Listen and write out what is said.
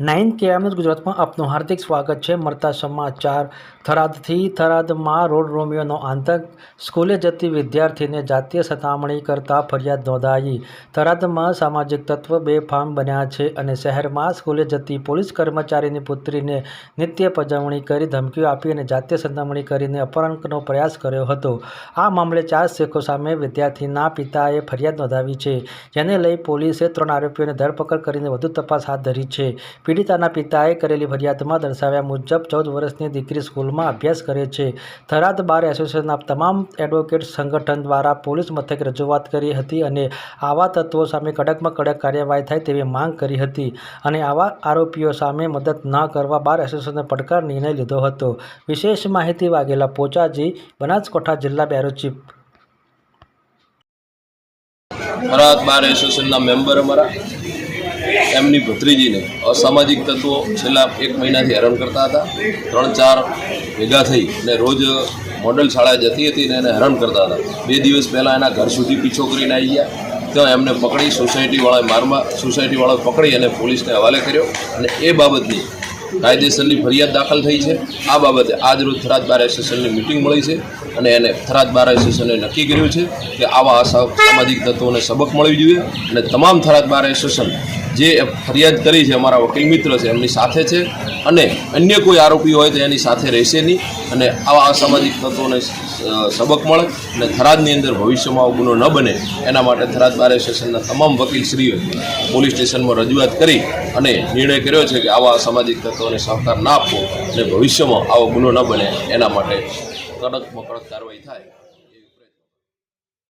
Nine KMS ગુજરાતમાં આપનું હાર્દિક સ્વાગત છે. મળતા સમાચાર. થરાદથી થરાદમાં રોડ રોમિયોનો આતંક. સ્કૂલે જતી વિદ્યાર્થીને જાતીય સતામણી કરતા ફરિયાદ નોંધાઈ. થરાદમાં સામાજિક તત્વ બેફામ બન્યા છે અને શહેરમાં સ્કૂલે જતી પોલીસ કર્મચારીની પુત્રીને નિત્ય પજવણી કરી ધમકીઓ આપી અને જાતીય સતામણી કરીને અપહરણનો પ્રયાસ કર્યો હતો. આ મામલે ચાર શેખો સામે વિદ્યાર્થીના પિતાએ ફરિયાદ નોંધાવી છે, જેને લઈ પોલીસે ત્રણ આરોપીઓને ધરપકડ કરીને વધુ તપાસ હાથ ધરી છે. પીડિતાના પિતાએ કરેલી ફરિયાદમાં દર્શાવ્યા મુજબ ચૌદ વર્ષની દીકરી સ્કૂલમાં અભ્યાસ કરે છે. થરાદ બાર એસોસિએશનના તમામ એડવોકેટ સંગઠન દ્વારા પોલીસ મથકે રજૂઆત કરી હતી અને આવા તત્વો સામે કડકમાં કડક કાર્યવાહી થાય તેવી માંગ કરી હતી અને આવા આરોપીઓ સામે મદદ ન કરવા બાર એસોસિએશને પડકાર નિર્ણય લીધો હતો. વિશેષ માહિતી વાઘેલા પોચાજી, બનાસકાંઠા જિલ્લા બ્યુરો ચીફ. થરાદ બાર એસોસિએશનના મેમ્બર અમારા. એમની ભત્રીજીને અસામાજિક તત્વો છેલ્લા એક મહિનાથી હેરાન કરતા હતા. ત્રણ ચાર ભેગા થઈ અને રોજ મોડલ શાળાએ જતી હતી ને એને હેરાન કરતા હતા. બે દિવસ પહેલાં એના ઘર સુધી પીછો કરીને આવી ગયા. ત્યાં એમને પકડી સોસાયટીવાળાએ મારમાં સોસાયટીવાળાએ પકડી અને પોલીસને હવાલે કર્યો અને એ બાબતની કાયદેસરની ફરિયાદ દાખલ થઈ છે. આ બાબતે આજરોજ થરાદ બાર એસોસિએશનની મિટિંગ મળી છે અને એને થરાદ બાર એસોસિએશને નક્કી કર્યું છે કે આવા સામાજિક તત્વોને સબક મળવી જોઈએ અને તમામ થરાદ બાર એસોસિએશન જે ફરિયાદ કરી છે, અમારા વકીલ મિત્ર છે, એમની સાથે છે અને અન્ય કોઈ આરોપી હોય તો એની સાથે રહેશે નહીં અને આવા અસામાજિક તત્વોને સબક મળે અને થરાદની અંદર ભવિષ્યમાં આવો ગુનો ન બને. એના માટે થરાદ બાર એસોસિએશનના તમામ વકીલશ્રીઓએ પોલીસ સ્ટેશનમાં રજૂઆત કરી અને નિર્ણય કર્યો છે કે આવા સામાજિક તત્વોને સહકાર ના આપવો અને ભવિષ્યમાં આવો ગુનો ન બને એના માટે કડકમાં કડક કાર્યવાહી થાય.